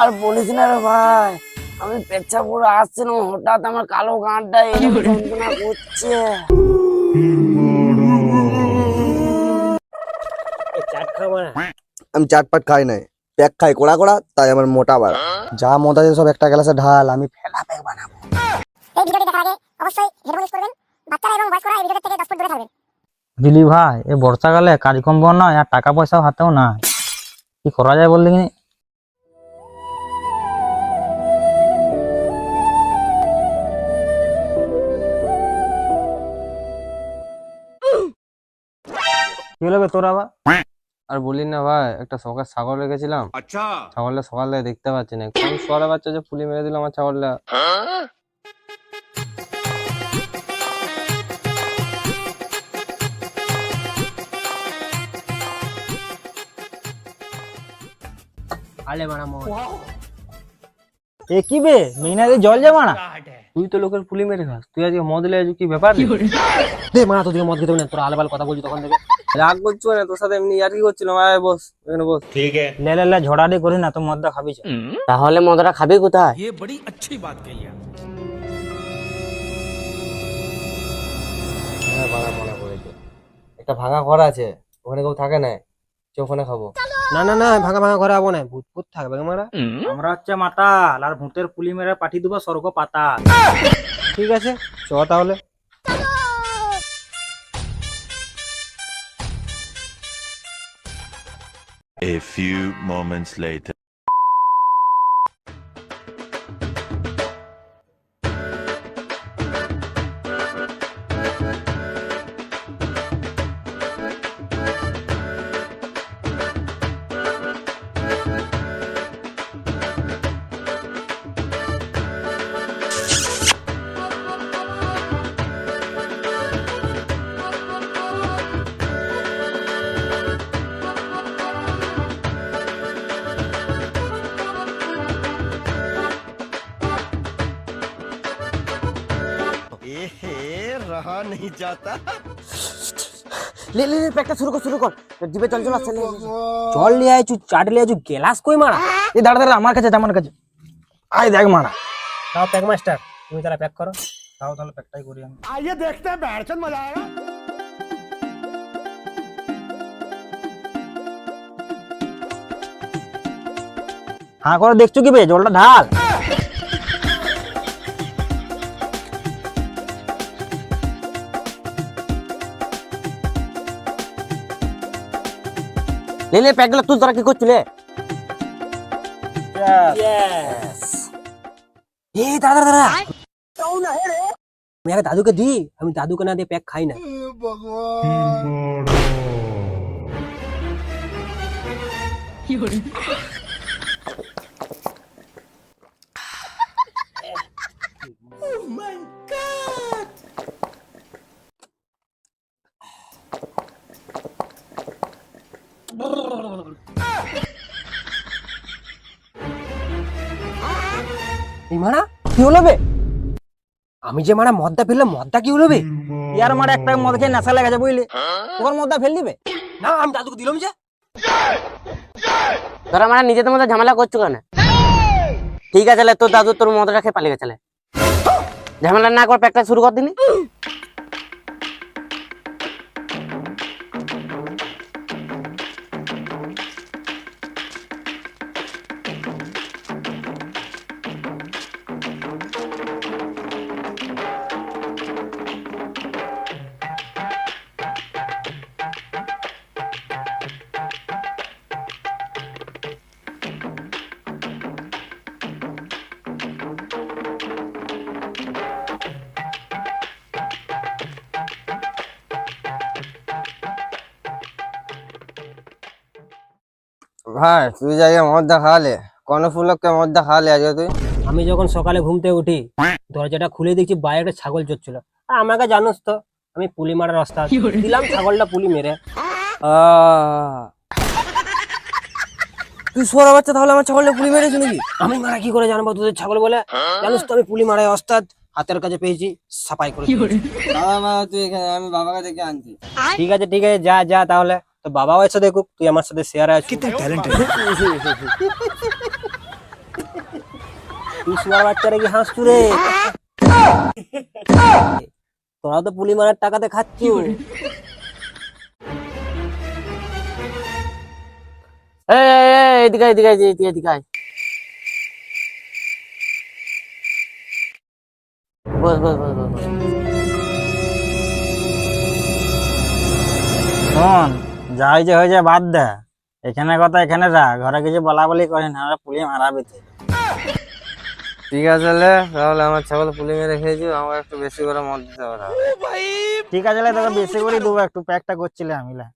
আর বলিস না রে ভাই আমি পেচ্ছা পুরো আসছিলাম হঠাৎ আমার কালো গাঁটটা এরকম যন্ত্রণা করছে। চাট না আমি চাটপাট খাই নাই প্যাক খাই কোড়া কোড়া তাই আমার মোটা বাড়া। যা আছে সব একটা গ্লাসে ঢাল আমি ফেলা প্যাক বানাবো। এই ভিডিওটি দেখার আগে অবশ্যই হেডফোন ইউজ করবেন বাচ্চারা এবং বয়স্করা এই ভিডিও থেকে দশ ফুট দূরে থাকবেন। দিলি ভাই এই বর্ষাকালে কাজকর্ম নয় আর টাকা পয়সাও হাতেও নাই। কি করা যায় বললি কি হলো তোর আবার? আর না ভাই একটা সকাল ছাগল রেখেছিলাম। আচ্ছা। ছাগলটা সকালে দেখতে পাচ্ছি না। কোন বাচ্চা যে মেরে দিল আমার ছাগলটা। আলে মারা এ কি বে? মিনারে জল জমানা তুই তো লোকের ফুলি মেরে খাস। তুই আজকে মদ লে কি ব্যাপার? রে? দে মারা তোদের মদ খেতে না তোরা আলেবাল কথা বলছি তখন থেকে। রাগ করছ না তোর সাথে এমনি আর কি করছিলাম আয় বস এখানে বস। ঠিক লে লে লে ঝড়াড়ি করি না তো মদটা খাবি। তাহলে মদটা খাবি কোথায়? হ্যাঁ বাড়া মনে পড়েছে একটা ভাঙা ঘর আছে ওখানে কেউ থাকে না ওখানে খাব। না না না ভাঙা ভাঙা ঘরে আবো না ভূত ভূত থাকবে মারা আমরা হচ্ছে মাতাল আর ভূতের পুলি মেরে পাঠিয়ে দেবো স্বর্গ পাতা। ঠিক আছে চ তাহলে। A few moments later. লে লে লে প্যাকটা শুরু কর শুরু কর। জিভে জল জল আসছে। জল নিয়ে আইছু চাট নিয়ে আইছু গেলাস কই মারা? এ দাঁড়া দাঁড়া আমার কাছে আমার কাছে। আয় দেখ মারা। তাও প্যাক মাস্টার তুমি তারা প্যাক করো। তাও তাহলে প্যাকটাই করি আমি। হ্যাঁ করে দেখছ কি বে? জলটা ঢাল। লে লে প্যাকগুলো তুই তোরা কি করছিলে এ দাদা দাদা আমি আগে দাদুকে দি আমি দাদুকে না দিয়ে প্যাক খাই না এই মারা কি হলো বে আমি যে মারা মদটা ফেললাম মদটা কি হলো বে ইয়ার মারা একটা মদ খেয়ে নেশা লেগেছে বুঝলি? তোর মদটা ফেল দিবে? না আমি দাদুকে দিলাম যে। তোরা মানে নিজেদের মধ্যে ঝামেলা করছ কেন? ঠিক আছে তোর দাদু তোর মদটা খেয়ে পালিয়ে গেছে। ঝামেলা না কর প্যাকটা শুরু কর দিনি। ভাই তুই যাই মদটা খাওয়ালে কোন ফুলককে মদটা খাওয়ালে আজকে তুই? আমি যখন সকালে ঘুম থেকে উঠি দরজাটা খুলে দেখছি বাইরে একটা ছাগল চড়ছিল। আর আমাকে জানোস তো আমি পুলি মারার রাস্তা দিলাম ছাগলটা পুলি মেরে। তুই সোরা বাচ্চা তাহলে আমার ছাগলটা পুলি মেরেছে নাকি? আমি মারা কি করে জানব তোদের ছাগল বলে? জানিস তো আমি পুলি মারাই ওস্তাদ হাতের কাছে পেয়েছি সাফাই করে দিয়েছি। মা তুই এখানে আমি বাবাকে দেখে আনছি। ঠিক আছে ঠিক আছে যা যা তাহলে। তো বাবাও এসে দেখুক তুই আমার সাথে শেয়ারে আছিস। তুই শুয়ার বাচ্চারা কি হাসছু রে। তোরা তো পুলি মারার টাকাতে খাচ্ছু। এদিকে এদিকে এদিকে এদিকে, এদিকে বস বস বস বস, বস। শোন যাই যে হয়েছে যায় বাদ দে। এখানে কথা এখানে রাখ ঘরে কিছু বলা বলি করি না আমরা পুলিশ মারাবি তুই। ঠিক আছে লে, তাহলে আমার ছাগল পুলি মেরে খেয়েছি আমার একটু বেশি করে মদ দিতে হবে ঠিক আছে লে, তোকে বেশি করে দেবো একটু প্যাকটা করছিলে আমি লে।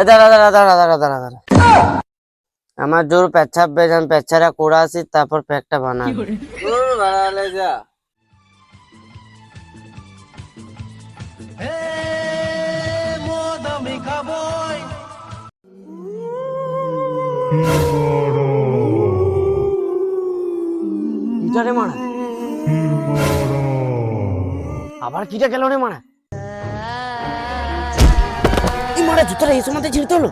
এ দাঁড়া দাঁড়া দাঁড়া দাঁড়া দাঁড়া দাঁড়া। আমার জোর পেচ্ছাপ বেজ আমি পেচ্ছারা করে আসি তারপর প্যাকটা বানাই বাড়ালে যা। আবার কিটা গেল রে মারা? মারা, জুতোটা এই সময় ছিঁড়তে হলো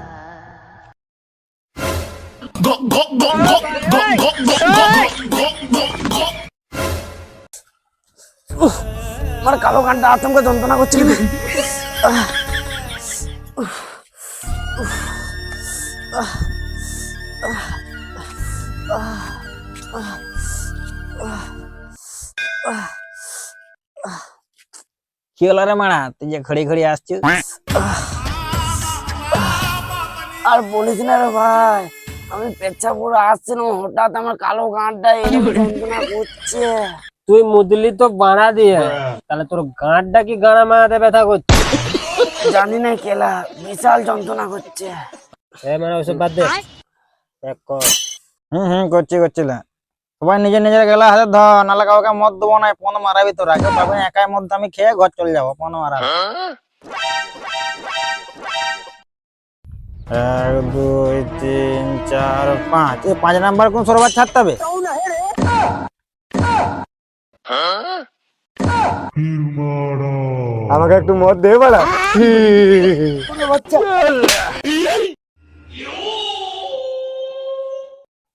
আমার কালো কানটা আতঙ্ক যন্ত্রণা করছে। কি হলো রে মারা তুই যে ঘড়ি ঘড়ি আসছিস আর বলিস না রে ভাই আমি পেচ্ছা পুরো আসছিলাম হঠাৎ আমার কালো গানটা এরকম যন্ত্রণা করছে তুই মুদলি তো বাড়া দিয়ে তাহলে তোর গাঁটটা কি গাড়া মারাতে ব্যথা করছে জানি না কেলা বিশাল যন্ত্রণা করছে এ মানে ওইসব বাদ দে এক কর হুম হুম করছি করছি লে। সবাই নিজের নিজের গেলা হাতে ধর নাহলে কাউকে মদ দেবো না পন মারাবি তোর। আগে পাবি একাই মদ আমি খেয়ে ঘর চলে যাব পন মারাবি। এক দুই তিন চার পাঁচ। এই পাঁচ নাম্বার কোন সরবার ছাড়তে হবে? আমাকে একটু মদ দে বাড়া।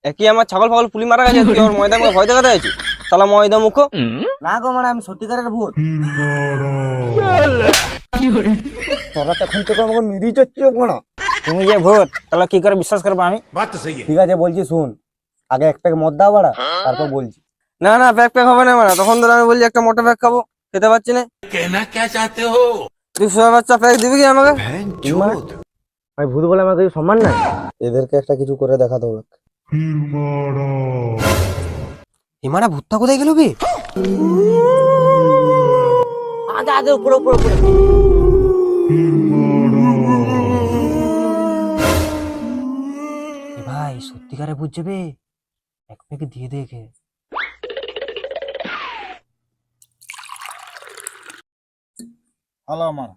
একই আমার ছাগল ফাগল পুলি মারা গেছে তুই আমার ময়দা মুখে ভয় দেখাতে আছিস তাহলে ময়দা মুখ। না গো মানে আমি সত্যিকারের ভূত। তোরা তখন থেকে আমাকে মিরিয়ে চচ্ছে কোনো তুমি যে ভূত তাহলে কি করে বিশ্বাস করব আমি? ঠিক আছে বলছি শুন। আগে এক প্যাক মদ দাও বাড়া তারপর বলছি। না না প্যাক প্যাক হবে না মারা তখন ধর আমি বলছি একটা মোটা প্যাক খাব খেতে পাচ্ছি না। তুই সোয়া বাচ্চা প্যাক দিবি কি আমাকে? আমি ভূত বলে আমাকে কিছু সম্মান না এদেরকে একটা কিছু করে দেখাতে হবে। হিমারা ভূতটা কোথায় গেল বে? উপরে উপরে উপরে। ভাই সত্যিকারে বুঝছে বে? এক প্যাকে দিয়ে দেখে হলো আমার।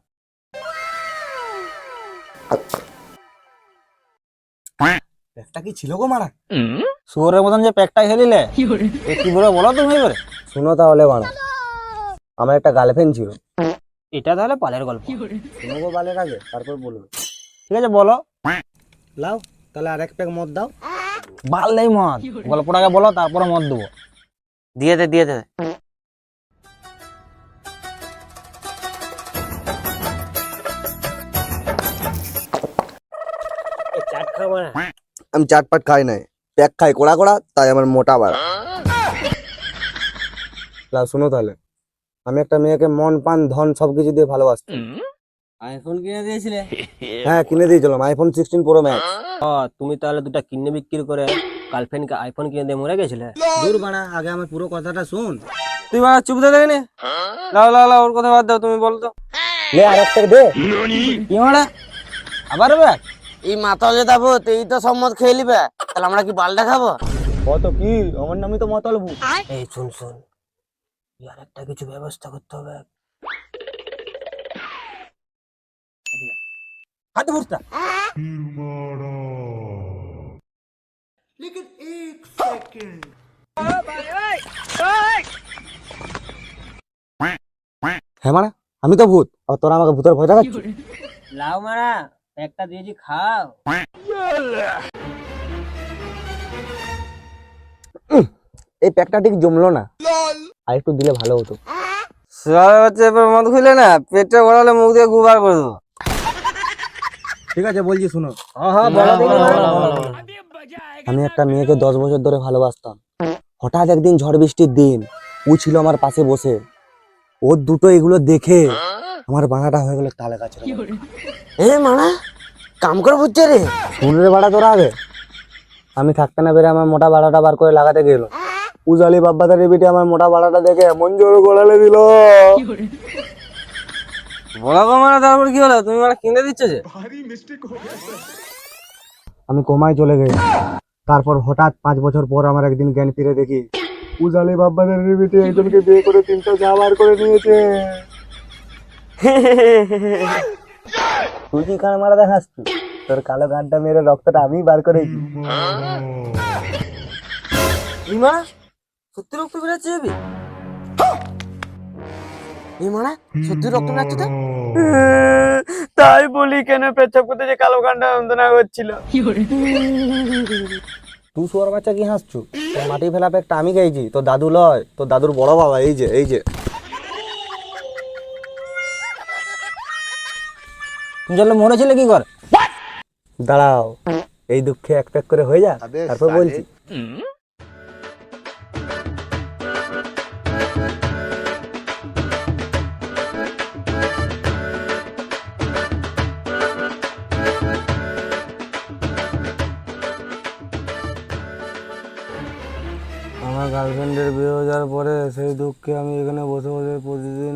প্যাকটা কি ছিল গো মারা শুয়োরের মতন যে প্যাকটা খেলিলে? কি বলে বলো তুমি এবারে শুনো তাহলে মারা আমার একটা গার্লফ্রেন্ড ছিল। এটা তাহলে পালের গল্প। শুনো গো বালের আগে তারপর বলবে ঠিক আছে বলো। লাও তাহলে আর এক প্যাক মদ দাও। বাল নেই মদ। গল্পটাকে বলো তারপরে মদ দেবো। দিয়ে দে দিয়ে দে। আমি চাটপাট খাই নাই। প্যাক খাই কোড়া কোড়া তাই আমার মোটা বাড়া। শুনো তাহলে। আমি একটা মেয়েকে মন পান ধন সবকিছু দিয়ে ভালোবাসতাম। আইফোন কিনে দিয়েছিলে? হ্যাঁ কিনে দিয়েছিলাম আইফোন সিক্সটিন প্রো ম্যাক্স ও তুমি তাহলে দুটা কিনে বিক্রি করে গার্লফ্রেন্ডকে আইফোন কিনে দিয়ে মরে গেছিলে? দূর বাড়া আগে আমার পুরো কথাটা শুন। তুই মারা চুপ দে দেখিনি লাও লাও লাও ওর কথা বাদ দাও তুমি বল তো লে আর একটা দে। কি আবার এই মাতাল যে যাব এই তো সম্মত খেয়ে নিবে। তাহলে আমরা কি বালটা খাব কত কি? আমার নামই তো মতলবু এই শুন শুন। আর একটা কিছু ব্যবস্থা করতে হবে। হাতে ভরতা হ্যাঁ মারা। আমি তো ভূত আর তোরা আমাকে ভূতের ভয় দেখাচ্ছিস? লাও মারা। একটা দিয়েছি খাও। এই প্যাকটা ঠিক জমলো না। আর একটু দিলে ভালো হতো। এবার মদ খুলে না পেটটা ভরালে মুখ দিয়ে গুবার করে দেবো। ঠিক আছে বলছি শুনো। হ্যাঁ বলো আমি একটা মেয়েকে দশ বছর ধরে ভালোবাসতাম। হঠাৎ একদিন ঝড় বৃষ্টির দিন ও ছিল আমার পাশে বসে। ওর দুটো এগুলো দেখে আমার বানাটা হয়ে গেল তালে কাছে এ মানা কাম করে বুঝছে রে? শুনরে বাড়া তোরা আগে। আমি থাকতে না পেরে আমার মোটা বাড়াটা বার করে লাগাতে গেল উজালি বাব্বাদার বিটে আমার মোটা বাড়াটা দেখে মন জোর গোড়ালে দিল। বলা গো মানে তারপর কি হলো? তুমি মানে কিনে দিচ্ছ যে? আমি কোমায় চলে গেছি তারপর হঠাৎ পাঁচ বছর পর আমার একদিন জ্ঞান ফিরে দেখি উজালি বাব্বাদের বিটে একজনকে বিয়ে করে তিনটা যা বার করে নিয়েছে। তুই কি কান মারা দেখাস তুই? তোর কালো গানটা মেরে রক্তটা আমি বার করেছি ইমা সত্যি রক্ত বেরোচ্ছে যাবি এই মানা সত্যি রক্ত তো? তাই বলি কেন পেচ্ছাপ করতে যে কালো কান্ডা যন্ত্রণা করছিল তুই শুয়ার বাচ্চা কি হাসছু? তোর মাটি ফেলা একটা আমি গাইছি তোর দাদু লয় তোর দাদুর বড় বাবা এই যে এই যে। তুমি চলো মরেছিলে কি কর? দাঁড়াও এই দুঃখে এক প্যাক করে হয়ে যা তারপর বলছি। আমার গার্লফ্রেন্ডের বিয়ে হয়ে যাওয়ার পরে সেই দুঃখে আমি এখানে বসে বসে প্রতিদিন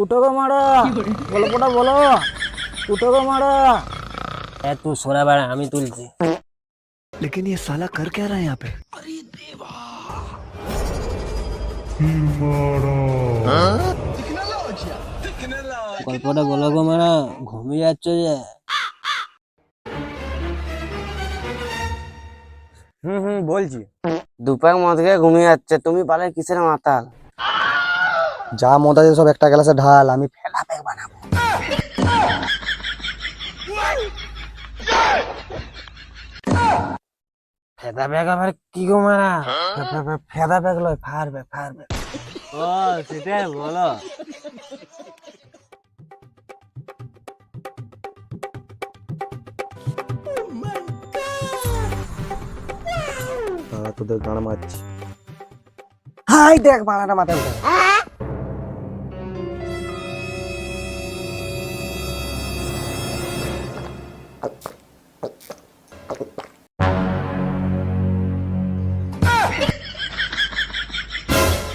উঠো গো মারা গল্পটা বলো। উঠো গো মারা। এ তুই সোনা বেড়া আমি তুলছি। গল্পটা বলো গো মারা ঘুমিয়ে যাচ্ছ যে। হুম হুম বলছি। দুপাক মদ খেয়ে ঘুমিয়ে যাচ্ছে তুমি পালে কিসের মাতাল? যা মদ আছে সব একটা গ্লাসে ঢাল আমি ফেলা প্যাক বানাবো। ফেদা ব্যাগ আবার কি গো মারা? ফেদা প্যাক লয় ফার প্যাক ফার প্যাক ও সেটাই বলো। তোদের গান মারছি। হাই দেখ বানাটা মাথায়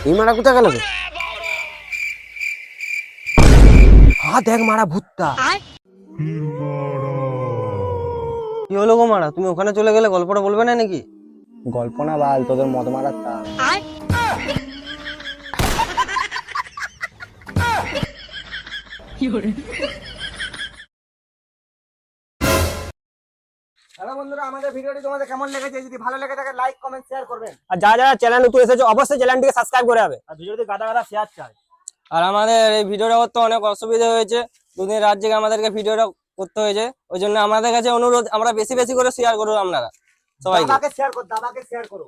এই মারা কোথায় গেল? হ্যাঁ দেখ মারা ভূতটা। কি হলো গো মারা? তুমি ওখানে চলে গেলে গল্পটা বলবে না নাকি? গল্প না বাল তোদের মদ মারার তাল। হ্যালো আমাদের ভিডিওটি তোমাদের কেমন লেগেছে যদি ভালো লেগে থাকে লাইক কমেন্ট শেয়ার করবেন। আর যারা যারা চ্যানেল নতুন এসেছে অবশ্যই চ্যানেলটিকে সাবস্ক্রাইব করে হবে আর ভিডিওতে গাদা গাদা শেয়ার চাই। আর আমাদের এই ভিডিওটা করতে অনেক অসুবিধা হয়েছে। দুদিন রাত জেগে আমাদেরকে ভিডিওটা করতে হয়েছে। ওই জন্য আমাদের কাছে অনুরোধ আমরা বেশি বেশি করে শেয়ার করব আপনারা। সবাইকে। শেয়ার করো দাদাকে শেয়ার করো।